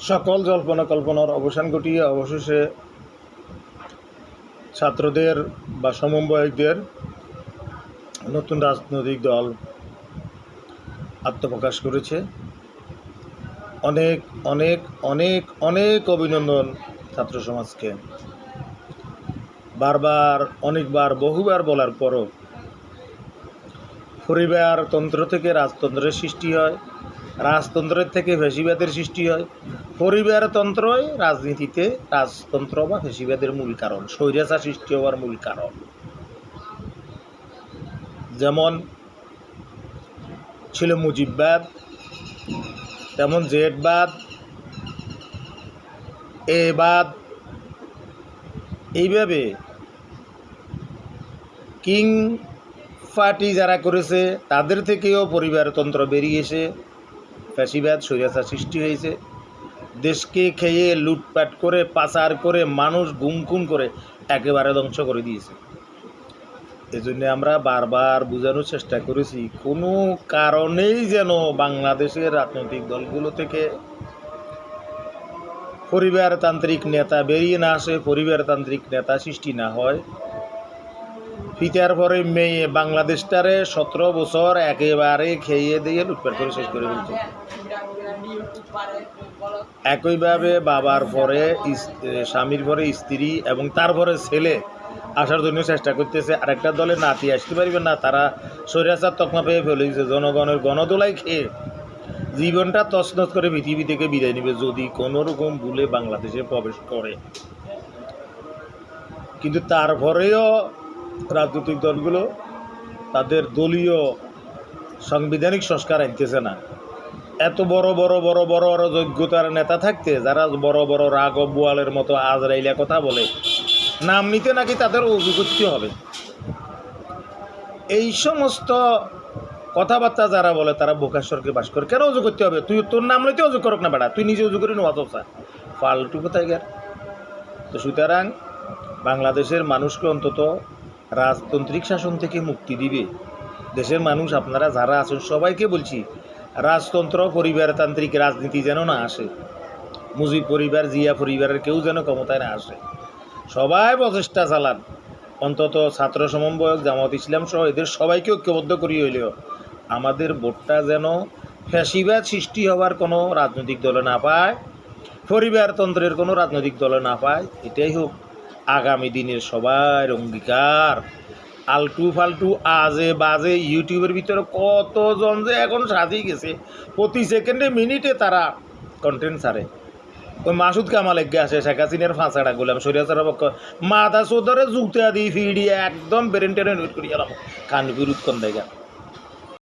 সকল জল্পনা কল্পনার অবসান ঘটিয়ে অবশেষে ছাত্রদের বা সমন্বয়কদের নতুন রাজনৈতিক দল আত্মপ্রকাশ করেছে। অনেক অনেক অনেক অনেক অভিনন্দন ছাত্র সমাজকে। বারবার, অনেকবার, বহুবার বলার পরও পরিবারতন্ত্র থেকে রাজতন্ত্রের সৃষ্টি হয়। রাজতন্ত্রের থেকে ফেসিবাদের সৃষ্টি হয়। পরিবারতন্ত্রই রাজনীতিতে রাজতন্ত্র বা ফেসিবাদের মূল কারণ, স্বৈরাচার সৃষ্টি হওয়ার মূল কারণ। যেমন ছিল মুজিববাদ, তেমন জেডবাদ, এবাদ। এইভাবে কিং পার্টি যারা করেছে, তাদের থেকেও পরিবারতন্ত্র বেরিয়ে এসে ফ্যাসিবাদ, স্বৈরাচার সৃষ্টি হয়েছে। দেশকে খেয়ে, লুটপাট করে, পাচার করে, মানুষ গুম খুন করে একেবারে ধ্বংস করে দিয়েছে। এজন্য আমরা বারবার বোঝানোর চেষ্টা করেছি, কোনো কারণেই যেন বাংলাদেশের রাজনৈতিক দলগুলো থেকে পরিবারতান্ত্রিক নেতা বেরিয়ে না আসে, পরিবারতান্ত্রিক নেতা সৃষ্টি না হয়। ফিতার পরে মেয়ে, বাংলাদেশটারে সতেরো বছর একেবারে খেয়ে দিয়ে লুটপাট করে শেষ করে ফেলছে একইভাবে বাবার পরে স্বামীর পরে স্ত্রী এবং তারপরে ছেলে আসার জন্য চেষ্টা করতেছে। আরেকটা দলে নাতি আসতে পারবে না, তারা স্বৈরাচার তকমা পেয়ে ফেলেছে। জনগণের গণদোলাই খেয়ে জীবনটা তছনছ করে পৃথিবী থেকে বিদায় নেবে যদি কোনো রকম ভুলে বাংলাদেশে প্রবেশ করে। কিন্তু তারপরেও রাজনৈতিক দলগুলো তাদের দলীয় সাংবিধানিক সংস্কার আনতেছে না। এত বড় বড় বড় বড় বড় যোগ্যতার নেতা থাকতে যারা বড় বড় রাঘব বোয়ালের মতো আজরাইলা কথা বলে, নাম নিতে নাকি তাদের অজু হবে। এই সমস্ত কথাবার্তা যারা বলে তারা বোকাশ্বরকে বাস করে। কেন অজু করতে হবে? তুই তোর নাম লইতে অজু করক না বেড়া, তুই নিজে অজু করে নেওয়া চা ফালতু কোথায় গেল? তো সুতরাং বাংলাদেশের মানুষকে অন্তত রাজতান্ত্রিক শাসন থেকে মুক্তি দিবে। দেশের মানুষ, আপনারা যারা আছেন, সবাইকে বলছি, রাজতন্ত্র, পরিবারতান্ত্রিক রাজনীতি যেন না আসে। মুজিব পরিবার, জিয়া পরিবারের কেউ যেন ক্ষমতায় না আসে। সবাই প্রচেষ্টা চালান। অন্তত ছাত্র সমন্বয়ক, জামাত ইসলাম সহ এদের সবাইকে ঐক্যবদ্ধ করি হইলেও আমাদের ভোটটা যেন ফ্যাসিবাদ সৃষ্টি হওয়ার কোনো রাজনৈতিক দলে না পায়, পরিবারতন্ত্রের কোনো রাজনৈতিক দলে না পায়, এটাই হোক। আগামী দিনের সবার অঙ্গীকার। আলটু ফালটু, আজে বাজে ইউটিউবের ভিতরে কতজন যে এখন সাজিয়ে গেছে, প্রতি সেকেন্ডে মিনিটে তারা কন্টেন্ট ছাড়ে। ওই মাসুদ কামাল এগে আসে শেখ হাসিনার গুলাম সরিয়াচার পক্ষ। মাথা সোদরে জুতা দিয়ে ফিরিয়ে একদম ব্রেন টেনে নোট করিয়া কান বিরুদ্ধ দেখা